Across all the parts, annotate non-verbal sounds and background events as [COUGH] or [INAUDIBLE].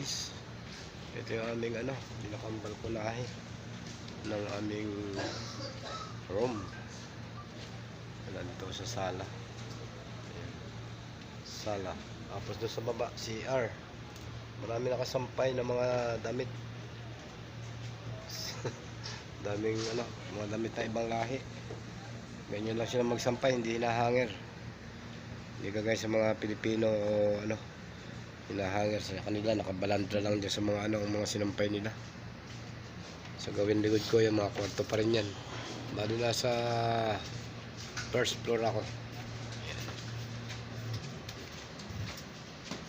Guys. Ito yung aming ano, pinakambal ko lahi ng aming room. Nandito sa sala. Sala. Tapos doon sa baba, CR. Marami nakasampay ng mga damit. [LAUGHS] Daming ano, mga damit na ibang lahi. Ganyan lang sila magsampay, hindi hinahanger. Hindi kagaya sa mga Pilipino o ano, hinahanger sa kanila, nakabalandra lang dyan sa mga ano, mga sinampay nila. Sa gawin likod ko, yung mga kwarto pa rin yan. Bali na sa first floor ako.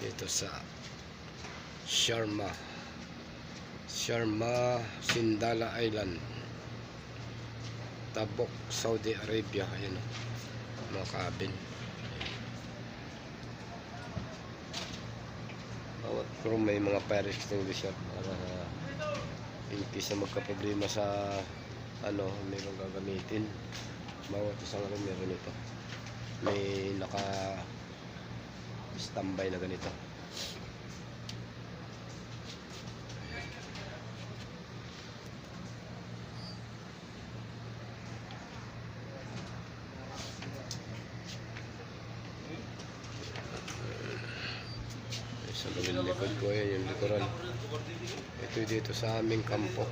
Dito sa Sharma. Sharma Sindala Island. Tabok, Saudi Arabia. Ayan o. Mga cabin. Room may mga fire extinguisher para in case na magka-problema sa ano, mayroong gagamitin. Bawat isang room meron ito. May naka standby na ganito. Sa gawin likod ko yan yung likuran. Ito dito sa aming kampo.